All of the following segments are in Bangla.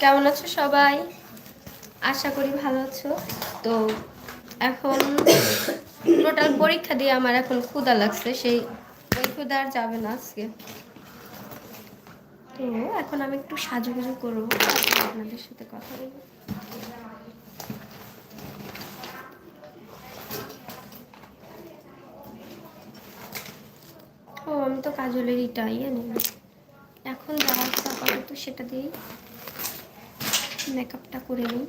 কেমন আছো সবাই? আশা করি ভালো আছো। তো এখন টোটাল পরীক্ষা দিয়ে আমার এখন ক্ষুদা লাগছে, সেই ওই ক্ষুদা আর যাবে না আজকে। তো এখন আমি একটু সাজুগুজু করব, আপনাদের সাথে কথা বলব। ও, আমি তো কাজলের ইটা ইয়ে এখন যা আছে আপাতত সেটা দিয়েই মেকআপটা করে নিই।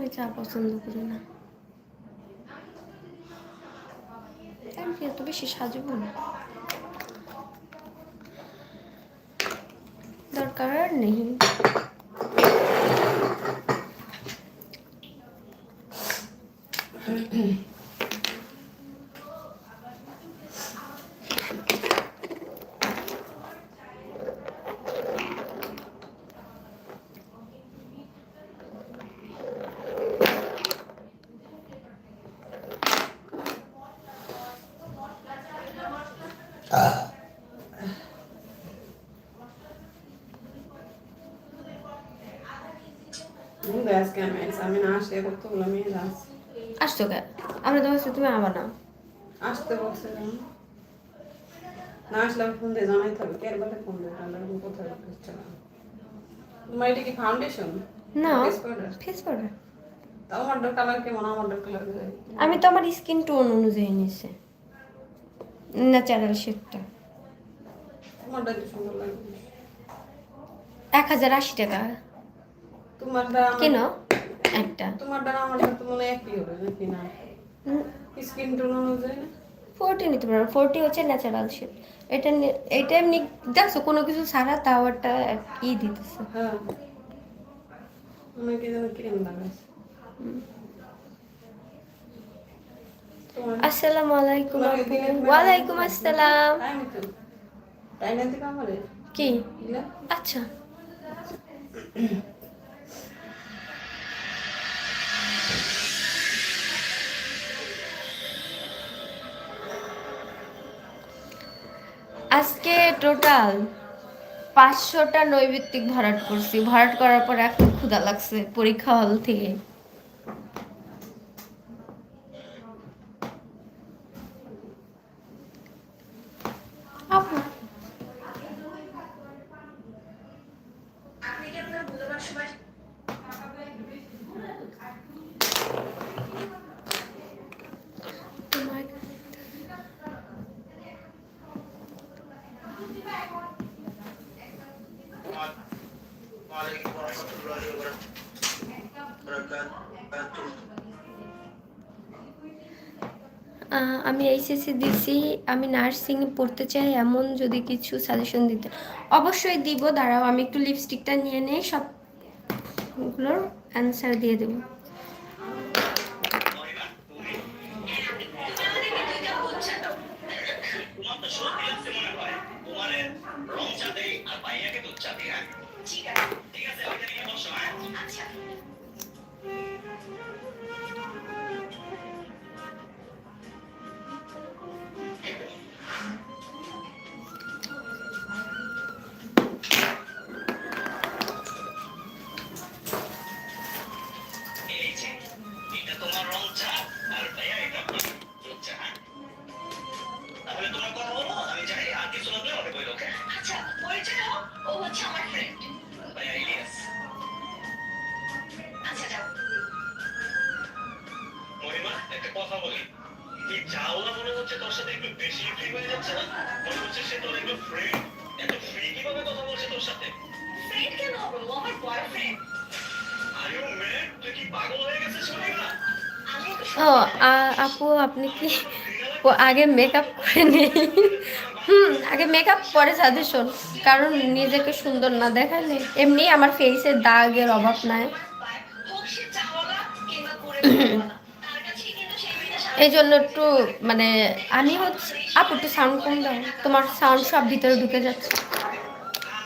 আমি চা পছন্দ করি না। আমি এত বেশি সাজব না। দরকার নেই। আসছো কে আমরা তো ভাবছি তুমি আবার না আসতে বলছিলাম না আসলে ফোন দিয়ে জানাই থাকবে কে বলে ফোন দিয়ে আমি কোথায় তোমার এটা কি ফাউন্ডেশন না? ফেস পাউডার তা কালার কেমন আমারটার কালার আমি তো আমার স্কিন টোন অনুযায়ী নিয়েছি ন্যাচারাল শেডটা তোমারটা সুন্দর লাগবে এক হাজার আশি টাকা তোমারটা কেন? একটা। তোমারটা আমারটা তো মনে একই হবে নাকি না? স্কিন টোন অনুযায়ী না? ফোরটি নিতে পারো। ফোরটি হচ্ছে ন্যাচারাল শেড এটা এটা এমনি দেখছ কোনো কিছু ছাড়া তাও একটা ই দিতেছে। হ্যাঁ। অনেকে যেন ক্রিম লাগাইছে আসসালামু আলাইকুম ওয়ালাইকুম আসসালাম। কি? আচ্ছা। আজকে টোটাল পাঁচশোটা নৈবিত্তিক ভরাট করছি। ভরাট করার পর এখন ক্ষুধা লাগছে পরীক্ষা হল থেকে। আমি এইচএসসি দিছি আমি নার্সিং পড়তে চাই এমন যদি কিছু সাজেশন দিতে। অবশ্যই দিব, দাঁড়াও, আমি একটু লিপস্টিকটা নিয়ে নেই, সবগুলোর অ্যান্সার দিয়ে দেবো। ও আপু, আপনি কি ও, আগে মেকআপ করে নেই? হুম, আগে মেকআপ পরে সাজেশন কারণ নিজেকে সুন্দর না দেখালে। এমনি আমার ফেসের দাগের অভাব নাই। এই জন্য একটু মানে আমি হচ্ছে, আপু, একটু সাউন্ড কম দাও। তোমার সাউন্ড সব ভিতরে ঢুকে যাচ্ছে।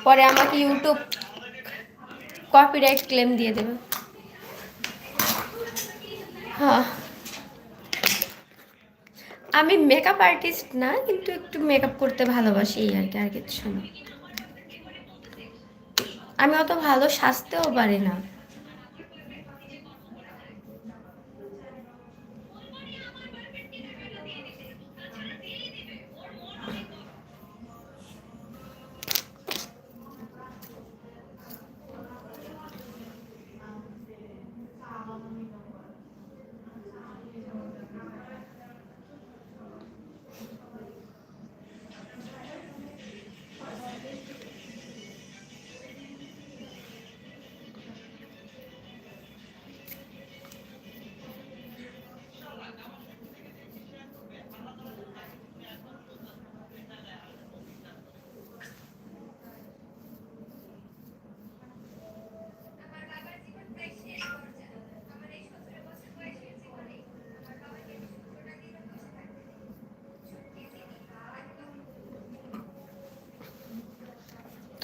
পরে আমাকে ইউটিউব কপিরাইট ক্লেম দিয়ে দেবে। হ্যাঁ। আমি মেকআপ আর্টিস্ট না, কিন্তু একটু মেকআপ করতে ভালোবাসি এই আর কি, আর কিছু না। আমি অত ভালো সাজতেও পারি না।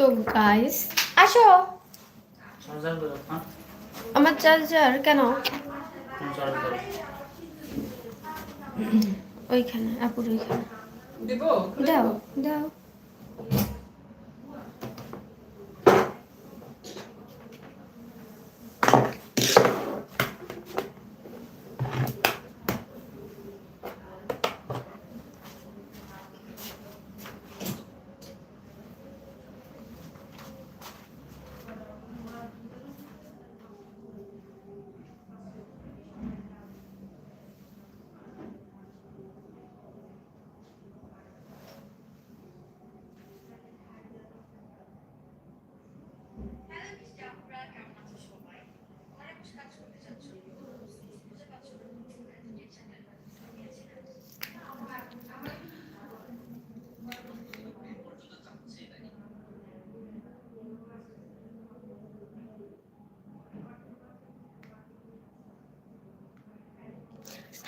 তো গাইস আসো। হ্যাঁ? আমার চার্জার কেন? ওইখানে আপুর ওইখানে। দিব? দাও দাও।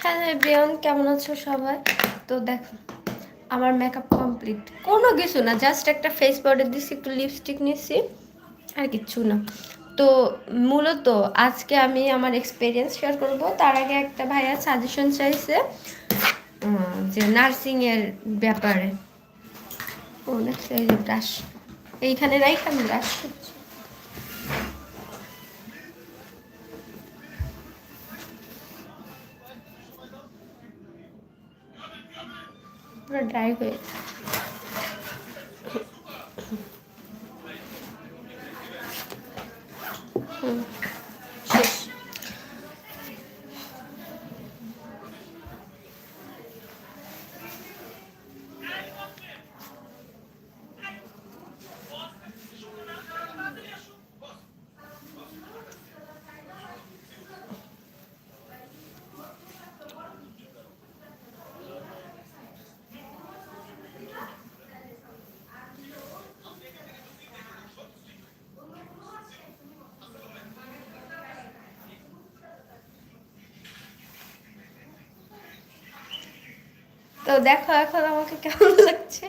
হ্যালো এভরিওয়ান, কেমন আছো সবাই? তো দেখো, আমার মেকআপ কমপ্লিট কোনো কিছু না জাস্ট একটা ফেস পাউডার দিছি, একটু লিপস্টিক নিছি, আর কিচ্ছু না। তো মূলত আজকে আমি আমার এক্সপিরিয়েন্স শেয়ার করব। তার আগে একটা ভাইয়া সাজেশন চাইছে যে নার্সিংয়ের ব্যাপারে। ও যে ব্রাশ এইখানে রাইখ আমি ব্রাশ করছি। ড্রাই হয়ে হুম, শেষ তো দেখো এখন আমাকে কেমন লাগছে।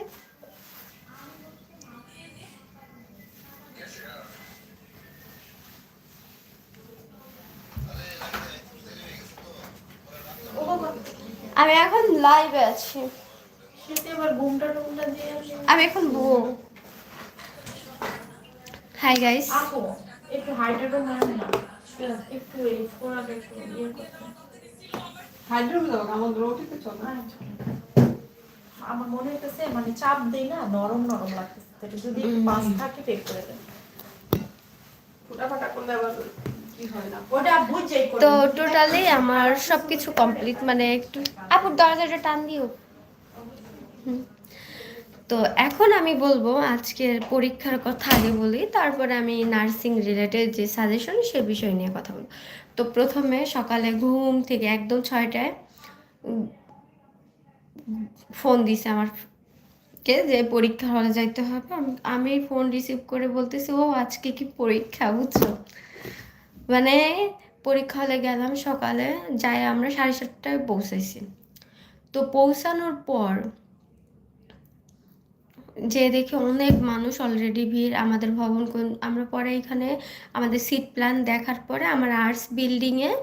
আমি এখন লাইভে আছি। আমি এখন বউ হাই গাইস একটু হাইড্রেটও মারেন না। একটু এই ফোড়াটা একটু ইয়ে করতে দাও আমার চলো। আমার মনে হইতেছে মানে চাপ দেই না নরম নরম লাগতেছে এটা যদি মাছ থাকে বেক করে দেন। ফুটা ফাটা করলে আবার তো টোটালি আমার সবকিছু কমপ্লিট মানে একটু আপুর দরজাটা টান দিও। তো এখন আমি বলব আজকের পরীক্ষার কথা আগে বলি তারপরে আমি নার্সিং রিলেটেড যে সাজেশন সে বিষয় নিয়ে কথা বলব। তো প্রথমে সকালে ঘুম থেকে একদম ছয়টায় ফোন দিছে আমার কে যে পরীক্ষা হলে যাইতে হবে। আমি- ফোন রিসিভ করে বলতেছি, ও, আজকে কি পরীক্ষা, বুঝছ? মানে পরীক্ষা হলে গেলাম সকালে, যাই আমরা সাড়ে সাতটায় পৌঁছেছি তো পৌঁছানোর পর যে দেখি অনেক মানুষ অলরেডি ভিড়, আমাদের ভবন আমরা পরে এখানে আমাদের সিট প্ল্যান দেখার পরে, আমার আর্টস বিল্ডিংয়ে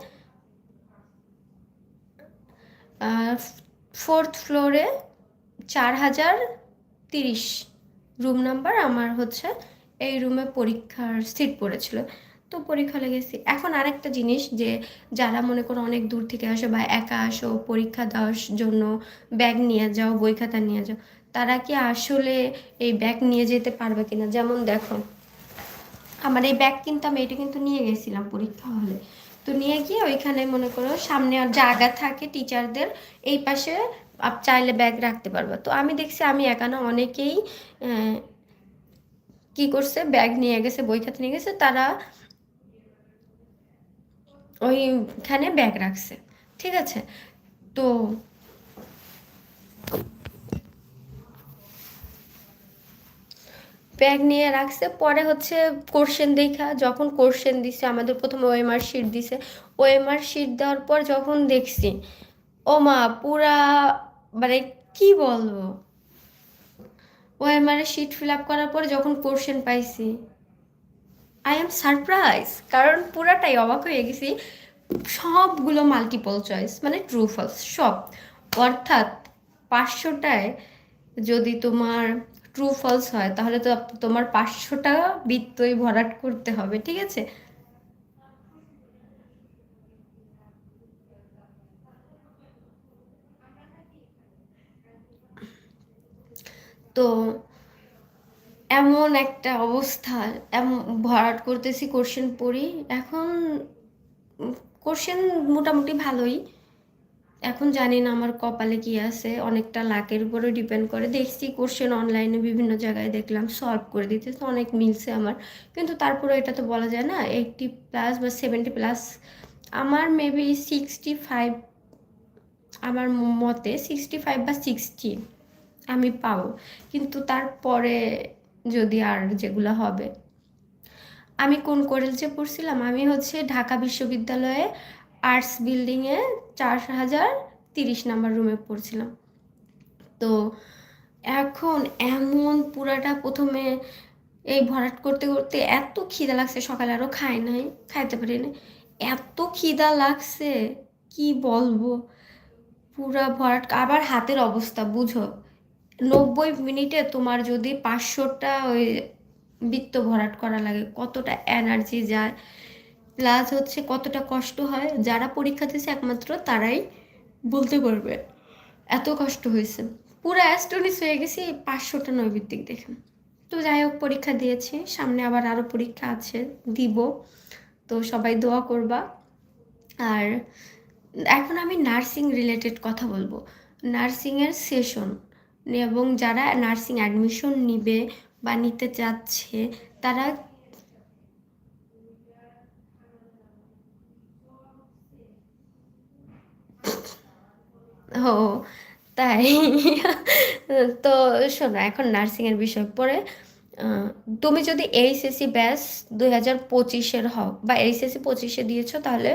ফোর্থ ফ্লোরে চার হাজার তিরিশ রুম নাম্বার আমার হচ্ছে এই রুমে পরীক্ষার সিট পড়েছিল। তো পরীক্ষা লেগেছি। এখন আরেকটা জিনিস যে যারা মনে করো অনেক দূর থেকে আসো বা একা আসো, পরীক্ষা দেওয়ার জন্য ব্যাগ নিয়ে যাও, বই খাতা নিয়ে যাও, তারা কি আসলে এই ব্যাগ নিয়ে যেতে পারবে কিনা? যেমন দেখো, আমার এই ব্যাগ কিন্তু আমি এটা কিন্তু নিয়ে গেছিলাম পরীক্ষা হলে। তো নিয়ে গিয়ে ওইখানে, মনে করো, সামনে জায়গা থাকে টিচারদের এই পাশে আপ চাইলে ব্যাগ রাখতে পারবে। তো আমি দেখছি আমি একা না, অনেকেই কি করছে ব্যাগ নিয়ে গেছে, বই খাতে নিয়ে গেছে, তারা ওইখানে ব্যাগ রাখছে। ঠিক আছে? তো ব্যাগ নিয়ে রাখছে। পরে হচ্ছে কোশ্চেন দেখা, যখন কোশ্চেন দিছে, আমাদের প্রথমে ওএমআর শিট দিছে। ওএমআর শিট দেওয়ার পর যখন দেখছি, ও মা, পুরা মানে কি বলব? ওএমআর শিট ফিল আপ করার পর যখন কোশ্চেন পাইছি আই এম সারপ্রাইজ কারণ পুরাটাই অবাক হয়ে গেছি। সবগুলো মাল্টিপল চয়েস মানে ট্রু ফলস সব। অর্থাৎ পাঁচশোটায় যদি তোমার ট্রু ফলস হয়, তাহলে তো তোমার পাঁচশো টাকা বৃত্তই ভরাট করতে হবে, ঠিক আছে? তো এমন একটা অবস্থা এমন ভরাট করতেছি কোশ্চেন পড়ি, এখন কোশ্চেন মোটামুটি ভালোই। এখন জানি না আমার কপালে কি আছে, অনেকটা লাকের উপরে ডিপেন্ড করে। দেখছি কোশ্চেন অনলাইনে বিভিন্ন জায়গায় দেখলাম সলভ করে দিতে তো অনেক মিলছে আমার। কিন্তু তারপরে এটা তো বলা যায় না এইটটি প্লাস বা সেভেন্টি প্লাস আমার মেবি সিক্সটি ফাইভ আমার মতে সিক্সটি ফাইভ বা সিক্সটি আমি পাবো। কিন্তু তারপরে যদি আর যেগুলো হবে, আমি কোন কলেজে পড়ছিলাম? আমি হচ্ছে ঢাকা বিশ্ববিদ্যালয়ে আর্টস বিল্ডিংয়ে চার হাজার তিরিশ নাম্বার রুমে পড়ছিলাম। তো এখন এমন পুরাটা প্রথমে এই ভরাট করতে করতে এত খিদা লাগছে, সকালে আরও খাই নাই, খাইতে পারি না এত খিদা লাগছে, কি বলব? পুরা ভরাট, আবার হাতের অবস্থা, বুঝো? নব্বই মিনিটে তোমার যদি পাঁচশোটা ওই বৃত্ত ভরাট করা লাগে, কতটা এনার্জি যায়। প্লাস হচ্ছে কতটা কষ্ট হয়, যারা পরীক্ষা দিয়েছে একমাত্র তারাই বলতে পারবে এত কষ্ট হয়েছে। পুরো অ্যাস্টোনিস হয়ে গেছি পাঁচশোটা নৈবিত্তিক দেখে। তো যাই হোক, পরীক্ষা দিয়েছি, সামনে আবার আরও পরীক্ষা আছে, দিব। তো সবাই দোয়া করবা। আর এখন আমি নার্সিং রিলেটেড কথা বলব। নার্সিংয়ের সেশন এবং যারা নার্সিং অ্যাডমিশন নিবে বা নিতে চাচ্ছে, তারা ও, তাই? তো শোনো, এখন নার্সিংয়ের বিষয়। পড়ে তুমি যদি এইচএসসি ব্যাস দুই হাজার পঁচিশের হও, বা এইচএসসি পঁচিশে দিয়েছ, তাহলে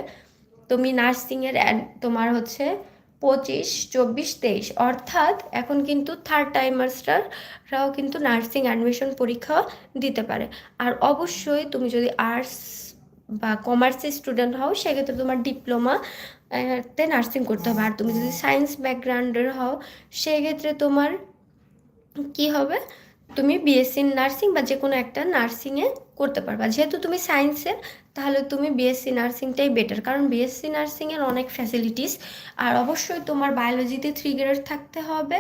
তুমি নার্সিংয়ের তোমার হচ্ছে পঁচিশ, চব্বিশ, তেইশ। অর্থাৎ এখন কিন্তু থার্ড টাইমার্সরাও কিন্তু নার্সিং অ্যাডমিশন পরীক্ষা দিতে পারে। আর অবশ্যই তুমি যদি আর্টস বা কমার্সের স্টুডেন্ট হও, সেক্ষেত্রে তোমার ডিপ্লোমা তে নার্সিং করতে হবে। আর তুমি যদি সায়েন্স ব্যাকগ্রাউন্ডের হও, সেক্ষেত্রে তোমার কি হবে? তুমি বিএসসি নার্সিং বা যে কোনো একটা নার্সিংয়ে করতে পারবা। যেহেতু তুমি সায়েন্সের তাহলে তুমি বিএসসি নার্সিংটাই বেটার কারণ বিএসসি নার্সিংয়ের অনেক ফ্যাসিলিটিস আর অবশ্যই তোমার বায়োলজিতে থ্রি গ্রেড থাকতে হবে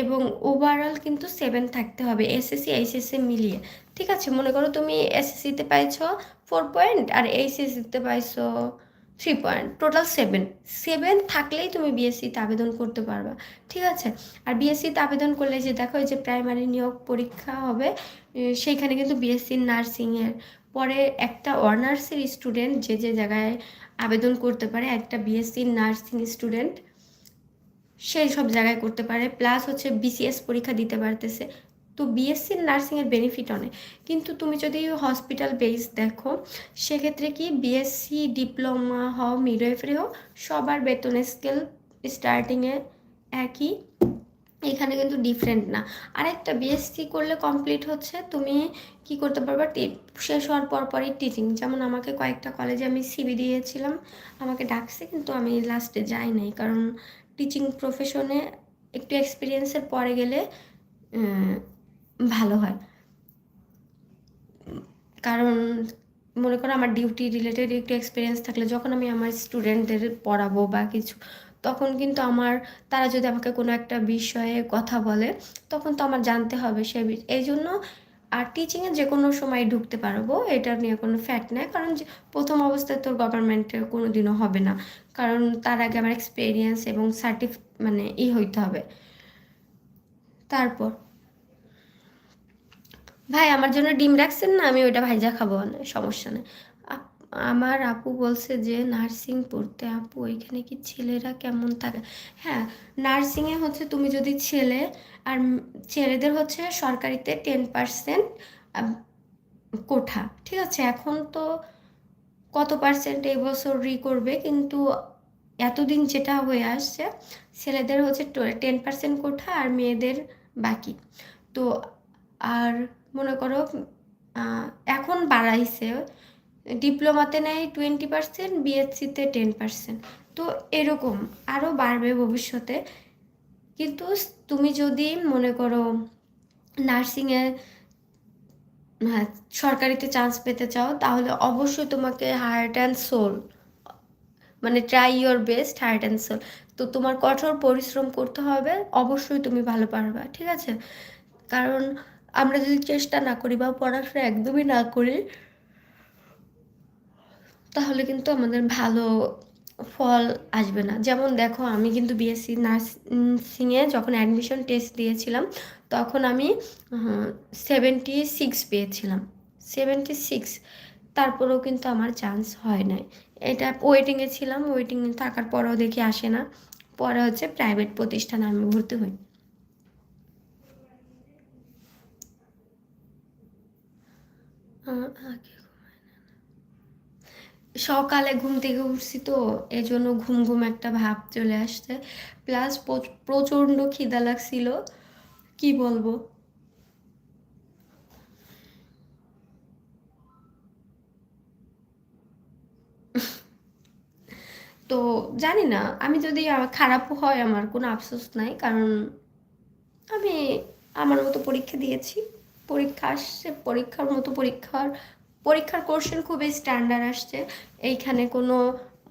এবং ওভারঅল কিন্তু সেভেন থাকতে হবে এসএসসি এইচএসসি মিলিয়ে। ঠিক আছে? মনে করো তুমি এসএসসিতে পাইছো ফোর পয়েন্ট আর এইচএসসিতে পাইছো three point total seven seven থাকলেই তুমি বিএসসিতে আবেদন করতে পারবা, ঠিক আছে? আর বিএসসিতে আবেদন করলে যে দেখো যে প্রাইমারি নিয়োগ পরীক্ষা হবে সেইখানে কিন্তু বিএসসি নার্সিংয়ের পরে একটা অনার্সের স্টুডেন্ট যে যে জায়গায় আবেদন করতে পারে, একটা বিএসসি নার্সিং স্টুডেন্ট সেই সব জায়গায় করতে পারে। প্লাস হচ্ছে বিসিএস পরীক্ষা দিতে পারতেছে। তো বিএসসি নার্সিংয়ের বেনিফিট অনেক। কিন্তু তুমি যদি হসপিটাল বেস দেখো, সেক্ষেত্রে কি বিএসসি ডিপ্লোমা হও মিডওয়াইফারি হও, সবার বেতনের স্কেল স্টার্টিংয়ে একই। এখানে কিন্তু ডিফারেন্ট না। আরেকটা বিএসসি করলে কমপ্লিট হচ্ছে, তুমি কি করতে পারবা শেষ হওয়ার পর পরই টিচিং যেমন আমাকে কয়েকটা কলেজে আমি সিবি দিয়েছিলাম, আমাকে ডাকছে, কিন্তু আমি লাস্টে যাই নাই। কারণ টিচিং প্রফেশনে একটু এক্সপিরিয়েন্সের পরে গেলে ভালো হয়। কারণ মনে করো আমার ডিউটি রিলেটেড একটু এক্সপিরিয়েন্স থাকলে যখন আমি আমার স্টুডেন্টদের পড়াবো বা কিছু, তখন কিন্তু আমার, তারা যদি আমাকে কোনো একটা বিষয়ে কথা বলে, তখন তো আমার জানতে হবে সে এই জন্য আর টিচিংয়ে যে কোনো সময় ঢুকতে পারব, এটা নিয়ে কোনো ফ্যাক্ট নেই। কারণ প্রথম অবস্থায় তোর গভর্নমেন্টে কোনো দিনও হবে না। কারণ তার আগে আমার এক্সপিরিয়েন্স এবং সার্টিফ মানে ই হইতে হবে। তারপর ভাই, আমার জন্য ডিম রাখছেন না? আমি ওইটা ভাইজা খাব না সমস্যা নেই। আমার আপু বলছে যে, নার্সিং পড়তে আপু এখানে কি ছেলেরা কেমন থাকে? হ্যাঁ নার্সিংয়ে হচ্ছে তুমি যদি ছেলে, আর ছেলেদের হচ্ছে সরকারিতে টেন পার্সেন্ট কোঠা, ঠিক আছে? এখন তো কত পার্সেন্ট এই বছর রি করবে, কিন্তু এতদিন যেটা হয়ে আসছে, ছেলেদের হচ্ছে টেন পার্সেন্ট কোঠা আর মেয়েদের বাকি। তো, আর মনে করো এখন বাড়াইছে। ডিপ্লোমাতে নেয় টোয়েন্টি পার্সেন্ট বিএসসিতে টেন পার্সেন্ট তো এরকম আরও বাড়বে ভবিষ্যতে। কিন্তু তুমি যদি মনে করো নার্সিংয়ে হ্যাঁ সরকারিতে চান্স পেতে চাও, তাহলে অবশ্যই তোমাকে হার্ট অ্যান্ড সোল মানে try your best heart and soul তো তোমার কঠোর পরিশ্রম করতে হবে, অবশ্যই তুমি ভালো পারবা, ঠিক আছে? কারণ আমরা যদি চেষ্টা না করি বা পড়াশোনা একদমই না করি, তাহলে কিন্তু আমাদের ভালো ফল আসবে না। যেমন দেখো, আমি কিন্তু বিএসসি নার্সিংয়ে যখন অ্যাডমিশন টেস্ট দিয়েছিলাম, তখন আমি সেভেন্টি সিক্স পেয়েছিলাম। সেভেন্টি সিক্স তারপরেও কিন্তু আমার চান্স হয় নাই। এটা ওয়েটিংয়ে ছিলাম ওয়েটিংয়ে থাকার পরেও দেখি আসে না। পরে হচ্ছে প্রাইভেট প্রতিষ্ঠানে আমি ভর্তি হই আহ, আগে সকালে ঘুম থেকে উঠছি তো এই জন্য ঘুম ঘুম একটা ভাব চলে আসছে। প্লাস প্রচণ্ড খিদা লাগছিল। কি বলব? তো জানি না, আমি যদি খারাপ হয় আমার কোনো আফসোস নাই, কারণ আমি আমার মতো পরীক্ষা দিয়েছি। পরীক্ষা আসছে, পরীক্ষার মতো পরীক্ষার পরীক্ষার কোশ্চেন খুবই স্ট্যান্ডার্ড আসছে। এইখানে কোনো,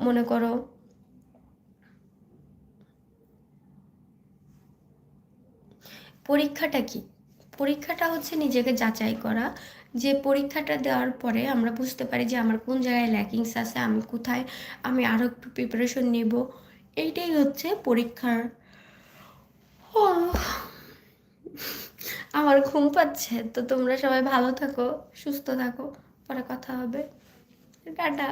মনে করো, পরীক্ষাটা কি? পরীক্ষাটা হচ্ছে নিজেকে যাচাই করা। যে পরীক্ষাটা দেওয়ার পরে আমরা বুঝতে পারি যে আমার কোন জায়গায় ল্যাকিংস আছে, আমি কোথায়, আমি আরও একটু প্রিপারেশন নেব। এইটাই হচ্ছে পরীক্ষার আমার ঘুম পাচ্ছে তো তোমরা সবাই ভালো থাকো সুস্থ থাকো পরে কথা হবে। টাটা।